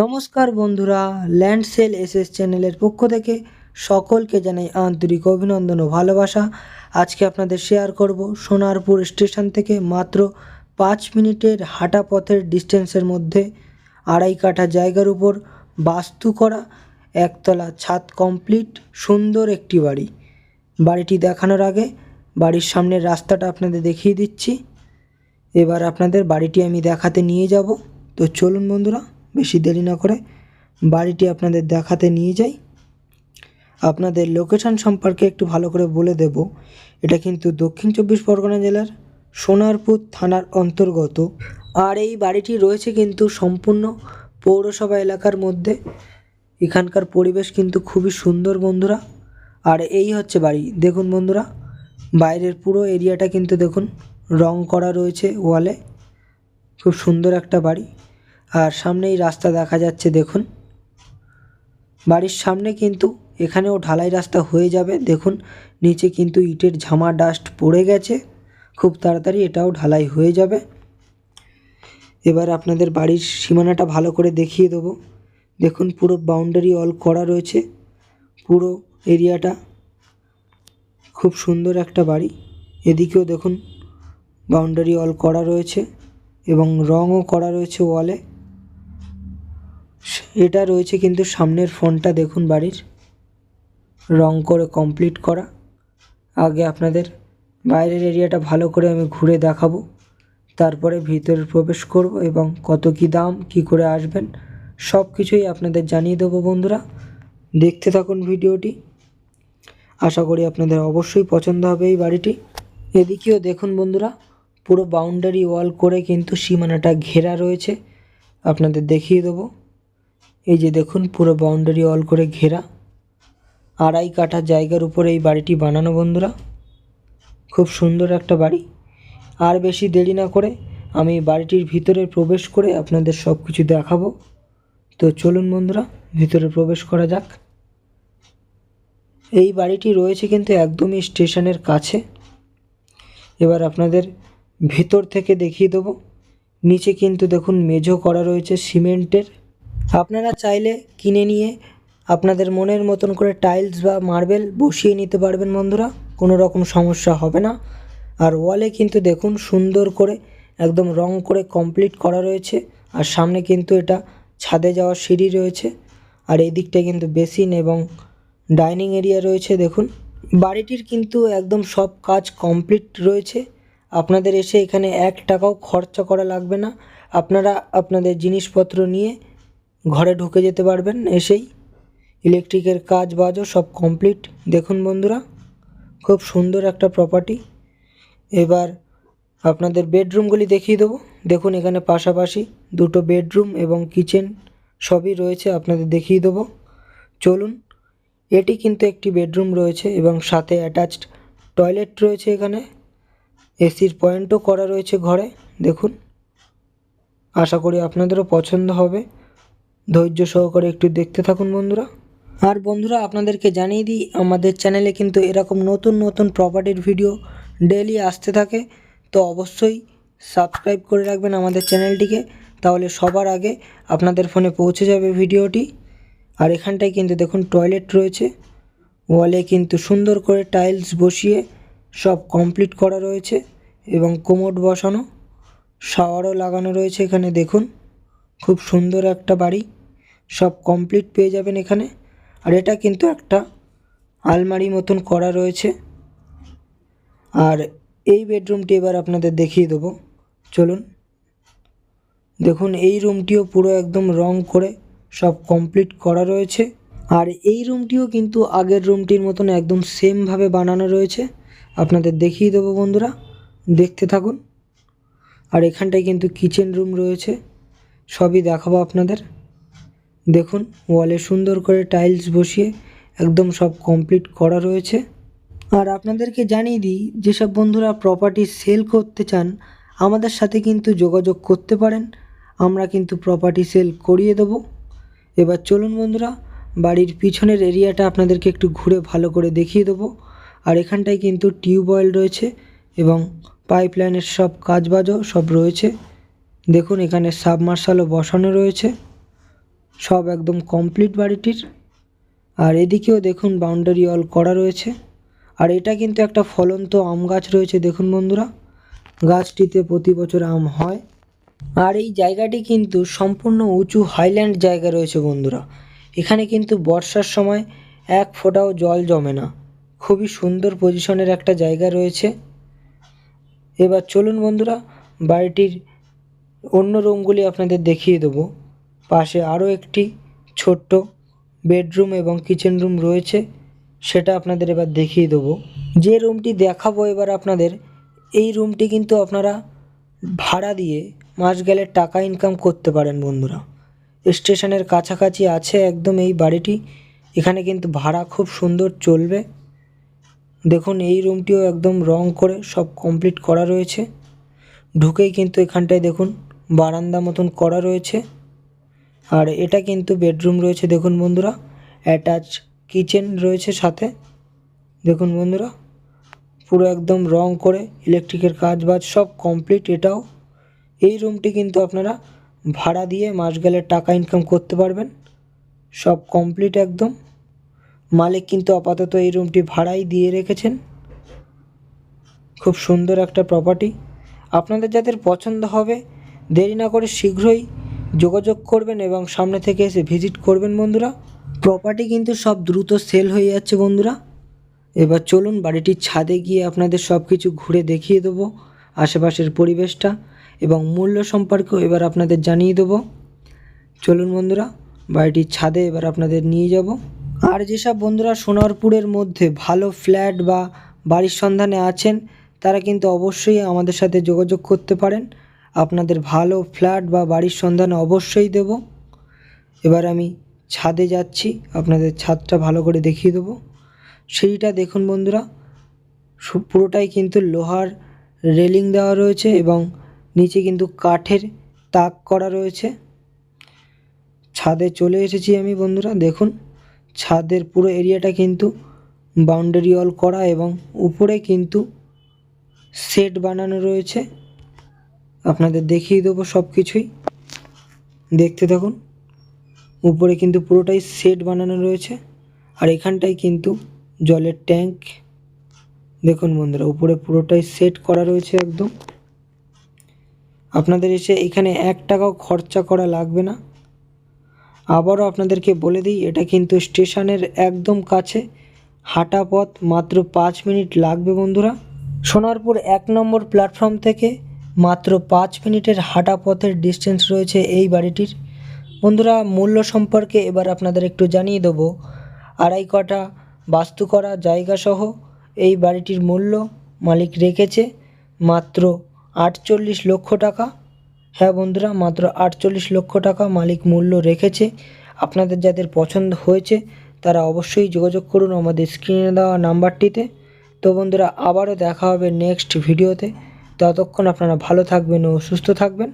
নমস্কার বন্ধুরা land sell S S চ্যানেলের পক্ষ থেকে সকলকে জানাই আন্তরিক অভিনন্দন ও ভালোবাসা। আজকে আপনাদের শেয়ার করব সোনারপুর স্টেশন থেকে মাত্র পাঁচ মিনিটের হাঁটা পথের ডিস্টেন্সের মধ্যে আড়াই কাঠা জায়গার উপর বাস্তু করা, একতলা ছাদ কমপ্লিট সুন্দর একটি বাড়ি। বাড়িটি দেখানোর আগে বাড়ির সামনের রাস্তাটা আপনাদের দেখিয়ে দিচ্ছি। এবার আপনাদের বাড়িটি আমি দেখাতে নিয়ে যাব। তো চলুন বন্ধুরা বেশি দেরি না করে বাড়িটি আপনাদের দেখাতে নিয়ে যাই। আপনাদের লোকেশন সম্পর্কে একটু ভালো করে বলে দেব। এটা কিন্তু দক্ষিণ চব্বিশ পরগনা জেলার সোনারপুর থানার অন্তর্গত। আর এই বাড়িটি রয়েছে কিন্তু সম্পূর্ণ পৌরসভা এলাকার মধ্যে। এখানকার পরিবেশ কিন্তু খুবই সুন্দর বন্ধুরা। আর এই হচ্ছে বাড়ি। দেখুন বন্ধুরা, বাইরের পুরো এরিয়াটা কিন্তু দেখুন, রং করা রয়েছে ওয়ালে। খুব সুন্দর একটা বাড়ি। আর সামনেই রাস্তা দেখা যাচ্ছে, দেখুন। বাড়ির সামনে কিন্তু এখানেও ঢালাই রাস্তা হয়ে যাবে, দেখুন। নিচে কিন্তু ইটের ঝামা, ডাস্ট পড়ে গেছে। খুব তাড়াতাড়ি এটাও ঢালাই হয়ে যাবে। এবার আপনাদের বাড়ির সীমানাটা ভালো করে দেখিয়ে দেবো। দেখুন, পুরো বাউন্ডারি অল করা রয়েছে। পুরো এরিয়াটা খুব সুন্দর একটা বাড়ি। এদিকেও দেখুন বাউন্ডারি অল করা রয়েছে এবং রঙও করা রয়েছে ওয়ালে এটা রয়েছে কিন্তু সামনের ফোনটা দেখুন বাড়ির। রং করে কমপ্লিট করা। আগে আপনাদের বাইরের এরিয়াটা ভালো করে আমি ঘুরে দেখাবো। তারপরে ভিতরে প্রবেশ করব এবং কত কি দাম, কি করে আসবেন সব কিছুই আপনাদের জানিয়ে দেবো বন্ধুরা। দেখতে থাকুন ভিডিওটি। আশা করি আপনাদের অবশ্যই পছন্দ হবে এই বাড়িটি। এদিকেও দেখুন বন্ধুরা, পুরো বাউন্ডারি ওয়াল করে কিন্তু সীমানাটা ঘেরা রয়েছে। আপনাদের দেখিয়ে দেবো। এই যে দেখুন, পুরো বাউন্ডারি অল করে ঘেরা। আড়াই কাঠা জায়গার উপরে এই বাড়িটি বানানো, বন্ধুরা। খুব সুন্দর একটা বাড়ি। আর বেশি দেরি না করে আমি বাড়িটির ভিতরে প্রবেশ করে আপনাদের সব কিছু দেখাবো। তো চলুন, বন্ধুরা, ভিতরে প্রবেশ করা যাক। এই বাড়িটি রয়েছে কিন্তু একদমই স্টেশনের কাছে। এবার আপনাদের ভেতর থেকে দেখিয়ে দেবো। নিচে কিন্তু দেখুন, মেঝো করা রয়েছে সিমেন্টের। আপনারা চাইলে কিনে নিয়ে আপনাদের মনের মতন করে টাইলস বা মার্বেল বসিয়ে নিতে পারবেন বন্ধুরা, কোনো রকম সমস্যা হবে না। আর ওয়ালে কিন্তু দেখুন সুন্দর করে একদম রং করে কমপ্লিট করা রয়েছে, আর সামনে কিন্তু এটা ছাদে যাওয়ার সিঁড়ি রয়েছে। আর এই দিকটা কিন্তু বেসিন এবং ডাইনিং এরিয়া রয়েছে, দেখুন। বাড়িটির কিন্তু একদম সব কাজ কমপ্লিট রয়েছে। আপনাদের এসে এখানে এক টাকাও খরচা করা লাগবে না। আপনারা আপনাদের জিনিসপত্র নিয়ে ঘরে ঢুকে যেতে পারবেন এসেই। ইলেকট্রিকের কাজ বাজও সব কমপ্লিট। দেখুন বন্ধুরা, খুব সুন্দর একটা প্রপার্টি এবার আপনাদের বেডরুমগুলি দেখিয়ে দেবো। দেখুন এখানে পাশাপাশি দুটো বেডরুম এবং কিচেন সবই রয়েছে, আপনাদের দেখিয়ে দেবো। চলুন, এটি কিন্তু একটি বেডরুম রয়েছে এবং সাথে অ্যাটাচড টয়লেট রয়েছে এখানে। এসির পয়েন্টও করা রয়েছে ঘরে, দেখুন। আশা করি আপনাদেরও পছন্দ হবে। ধৈর্য সহকারে একটু দেখতে থাকুন বন্ধুরা। আর বন্ধুরা, আপনাদেরকে জানিয়ে দিই, আমাদের চ্যানেলে কিন্তু এরকম নতুন নতুন প্রপার্টির ভিডিও ডেলি আসতে থাকে। তো অবশ্যই সাবস্ক্রাইব করে রাখবেন আমাদের চ্যানেলটিকে, তাহলে সবার আগে আপনাদের ফোনে পৌঁছে যাবে ভিডিওটি আর এখানটায় কিন্তু দেখুন টয়লেট রয়েছে। ওয়ালে কিন্তু সুন্দর করে টাইলস বসিয়ে সব কমপ্লিট করা রয়েছে এবং কোমোড বসানো। শাওয়ারও লাগানো রয়েছে এখানে, দেখুন। খুব সুন্দর একটা বাড়ি। সব কমপ্লিট পেয়ে যাবেন এখানে। আর এটা কিন্তু একটা আলমারি মতন করা রয়েছে। আর এই বেডরুমটি এবার আপনাদের দেখিয়ে দেবো। চলুন। দেখুন, এই রুমটিও পুরো একদম রং করে সব কমপ্লিট করা রয়েছে। আর এই রুমটিও কিন্তু আগের রুমটির মতন একদম সেমভাবে বানানো রয়েছে। আপনাদের দেখিয়ে দেবো বন্ধুরা। দেখতে থাকুন। আর এখানটায় কিন্তু কিচেন রুম রয়েছে। সবই দেখাবো আপনাদের। দেখুন ওয়ালে সুন্দর করে টাইলস বসিয়ে একদম সব কমপ্লিট করা রয়েছে। আর আপনাদেরকে জানিয়ে দিই, যেসব বন্ধুরা প্রপার্টি সেল করতে চান, আমাদের সাথে কিন্তু যোগাযোগ করতে পারেন। আমরা কিন্তু প্রপার্টি সেল করিয়ে দেবো। এবার চলুন বন্ধুরা, বাড়ির পিছনের এরিয়াটা আপনাদেরকে একটু ঘুরে ভালো করে দেখিয়ে দেবো। আর এখানটায় কিন্তু টিউবওয়েল রয়েছে এবং পাইপ লাইনের সব কাজবাজও সব রয়েছে। দেখুন, এখানে সাবমার্শালও বসানো রয়েছে। সব একদম কমপ্লিট বাড়িটির। আর এদিকেও দেখুন, বাউন্ডারি অল করা রয়েছে। আর এটা কিন্তু একটা ফলন্ত আম গাছ রয়েছে, দেখুন বন্ধুরা। গাছটিতে প্রতি বছর আম হয়। আর এই জায়গাটি কিন্তু সম্পূর্ণ উঁচু হাইল্যান্ড জায়গা রয়েছে বন্ধুরা। এখানে কিন্তু বর্ষার সময় এক ফোঁটাও জল জমে না। খুবই সুন্দর পজিশনের একটা জায়গা রয়েছে। এবার চলুন বন্ধুরা, বাড়িটির অন্য রুমগুলি আপনাদের দেখিয়ে দেবো। পাশে আরও একটি ছোট্ট বেডরুম এবং কিচেন রুম রয়েছে, সেটা আপনাদের এবার দেখিয়ে দেবো। যে রুমটি দেখাবো এবার আপনাদের, এই রুমটি কিন্তু আপনারা ভাড়া দিয়ে মাস গেলে টাকা ইনকাম করতে পারেন বন্ধুরা। স্টেশনের কাছাকাছি আছে একদম এই বাড়িটি, এখানে কিন্তু ভাড়া খুব সুন্দর চলবে। দেখুন, এই রুমটিও একদম রং করে সব কমপ্লিট করা রয়েছে। ঢুকেই কিন্তু এখানটায় দেখুন বারান্দা মতন করা রয়েছে। আর এটা কিন্তু বেডরুম রয়েছে, দেখুন বন্ধুরা। অ্যাটাচ কিচেন রয়েছে সাথে। দেখুন বন্ধুরা, পুরো একদম রং করে ইলেকট্রিকের কাজ বাজ সব কমপ্লিট এটাও। এই রুমটি কিন্তু আপনারা ভাড়া দিয়ে মাস গেলে টাকা ইনকাম করতে পারবেন। সব কমপ্লিট একদম। মালিক কিন্তু আপাতত এই রুমটি ভাড়াই দিয়ে রেখেছেন। খুব সুন্দর একটা প্রপার্টি আপনাদের যাদের পছন্দ হবে দেরি না করে শীঘ্রই যোগাযোগ করবেন এবং সামনে থেকে এসে ভিজিট করবেন বন্ধুরা। প্রপার্টি কিন্তু সব দ্রুত সেল হয়ে যাচ্ছে বন্ধুরা। এবার চলুন বাড়িটির ছাদে গিয়ে আপনাদের সব কিছু ঘুরে দেখিয়ে দেবো, আশেপাশের পরিবেশটা এবং মূল্য সম্পর্কেও এবার আপনাদের জানিয়ে দেবো। চলুন বন্ধুরা, বাড়িটির ছাদে এবার আপনাদের নিয়ে যাব। আর যেসব বন্ধুরা সোনারপুরের মধ্যে ভালো ফ্ল্যাট বা বাড়ির সন্ধানে আছেন, তারা কিন্তু অবশ্যই আমাদের সাথে যোগাযোগ করতে পারেন। আপনাদের ভালো ফ্ল্যাট বা বাড়ির সন্ধান অবশ্যই দেব। এবার আমি ছাদে যাচ্ছি, আপনাদের ছাদটা ভালো করে দেখিয়ে দেবো। সিঁড়িটা দেখুন বন্ধুরা পুরোটাই কিন্তু লোহার রেলিং দেওয়া রয়েছে এবং নিচে কিন্তু কাঠের তাক করা রয়েছে। ছাদে চলে এসেছি আমি বন্ধুরা, দেখুন, ছাদের পুরো এরিয়াটা কিন্তু বাউন্ডারি ওয়াল করা এবং উপরে কিন্তু সেট বানানো রয়েছে। আপনাদের দেখিয়ে দেবো সব কিছুই দেখতে থাকুন। উপরে কিন্তু পুরোটাই সেট বানানো রয়েছে। আর এখানটায় কিন্তু জলের ট্যাঙ্ক। দেখুন বন্ধুরা, উপরে পুরোটাই সেট করা রয়েছে একদম। আপনাদের এসে এখানে এক টাকাও খরচা করা লাগবে না। আবারও আপনাদেরকে বলে দিই, এটা কিন্তু স্টেশনের একদম কাছে। হাঁটা পথ মাত্র পাঁচ মিনিট লাগবে বন্ধুরা। সোনারপুর এক নম্বর প্ল্যাটফর্ম থেকে মাত্র পাঁচ মিনিটের হাঁটা পথের ডিস্টেন্স রয়েছে এই বাড়িটির। বন্ধুরা, মূল্য সম্পর্কে এবার আপনাদের একটু জানিয়ে দেবো। আড়াই কটা বাস্তু করা জায়গা সহ এই বাড়িটির মূল্য মালিক রেখেছে মাত্র আটচল্লিশ লক্ষ টাকা। হ্যাঁ বন্ধুরা, মাত্র আটচল্লিশ লক্ষ টাকা মালিক মূল্য রেখেছে। আপনাদের যাদের পছন্দ হয়েছে, তারা অবশ্যই যোগাযোগ করুন আমাদের স্ক্রিনে দেওয়া নাম্বারটিতে তো বন্ধুরা, আবারও দেখা হবে নেক্সট ভিডিওতে ততক্ষণ আপনারা ভালো থাকবেন ও সুস্থ থাকবেন।